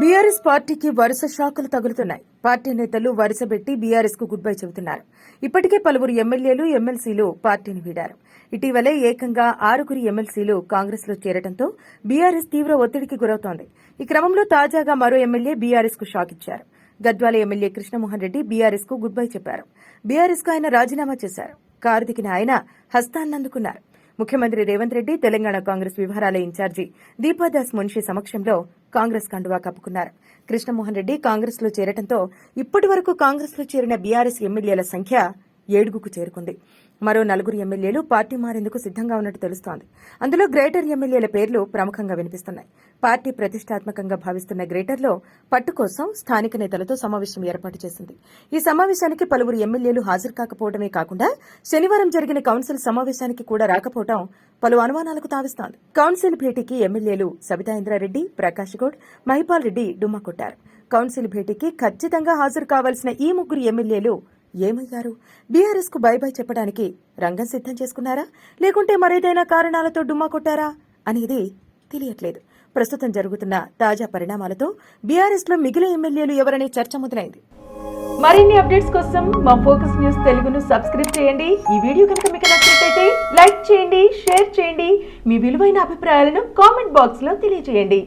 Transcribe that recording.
BRS పార్టీకి వరుస షాకులు తగులుతున్నాయి. Party నేతలు వరుసబెట్టి బీఆర్ఎస్కు గుడ్ బై చెబుతున్నారు. ఇప్పటికే పలువురు ఎమ్మెల్యేలు ఎమ్మెల్సీలు పార్టీని వీడారు. ఇటీవలే ఏకంగా ఆరుగురి ఎమ్మెల్సీలు కాంగ్రెస్లో చేరడంతో బీఆర్ఎస్ తీవ్ర ఒత్తిడికి గురవుతోంది. ఈ క్రమంలో తాజాగా మరో ఎమ్మెల్యే బీఆర్ఎస్కు షాక్ ఇచ్చారు. గద్వాల ఎమ్మెల్యే కృష్ణమోహన్ రెడ్డి బీఆర్ఎస్కు గుడ్ బై చెప్పారు. బీఆర్ఎస్కు ఆయన రాజీనామా చేశారు. కారుదికిన ఆయన హస్తాన్నందుకున్నారు ముఖ్యమంత్రి రేవంత్ రెడ్డి తెలంగాణ కాంగ్రెస్ వ్యవహారాల ఇన్ఛార్జి దీపాదాస్ మున్షి సమక్షంలో కాంగ్రెస్ కండువా కప్పుకున్నారు. కృష్ణమోహన్ రెడ్డి కాంగ్రెస్లో చేరడంతో ఇప్పటి వరకు కాంగ్రెస్లో చేరిన బీఆర్ఎస్ ఎమ్మెల్యేల సంఖ్య ఏడుగుకు చేరుకుంది. మరో నలుగురు ఎమ్మెల్యేలు పార్టీ మారేందుకు సిద్దంగా ఉన్నట్టు తెలుస్తోంది. అందులో గ్రేటర్ ఎమ్మెల్యేల పేర్లు ప్రముఖంగా వినిపిస్తున్నాయి. పార్టీ ప్రతిష్టాత్మకంగా భావిస్తున్న గ్రేటర్లో పట్టు కోసం స్థానిక నేతలతో సమావేశం ఏర్పాటు చేసింది. ఈ సమావేశానికి పలువురు ఎమ్మెల్యేలు హాజరు కాకపోవడమే కాకుండా శనివారం జరిగిన కౌన్సిల్ సమావేశానికి కూడా రాకపోవడం పలు అనుమానాలకు తావిస్తోంది. కౌన్సిల్ భేటీకి ఎమ్మెల్యేలు సబితా ఇంద్రారెడ్డి ప్రకాష్ గౌడ్ మహిపాల్ రెడ్డి డుమ్మా కొట్టారు. కౌన్సిల్ భేటీకి ఖచ్చితంగా హాజరు కావాల్సిన ఈ ముగ్గురు ఎమ్మెల్యేలు ఏమయ్యారు? బీఆర్ఎస్కు బై బై చెప్పడానికి రంగం సిద్ధం చేసుకున్నారా? లేకుంటే మరేదైనా కారణాలతో డుమ్మా కొట్టారా? అనేది తెలియట్లేదు. ప్రస్తుతం జరుగుతున్న తాజా పరిణామాలతో బీఆర్ఎస్లో మిగిలిన ఎమ్మెల్యేలు ఎవరనే చర్చ మొదలైంది. మరిన్ని అప్డేట్స్ కోసం మా ఫోకస్ న్యూస్ తెలుగును సబ్స్క్రైబ్ చేయండి. ఈ వీడియో కనుక మీకు నచ్చినట్లయితే లైక్ చేయండి షేర్ చేయండి. మీ విలువైన అభిప్రాయాలను కామెంట్ బాక్స్లో తెలియజేయండి.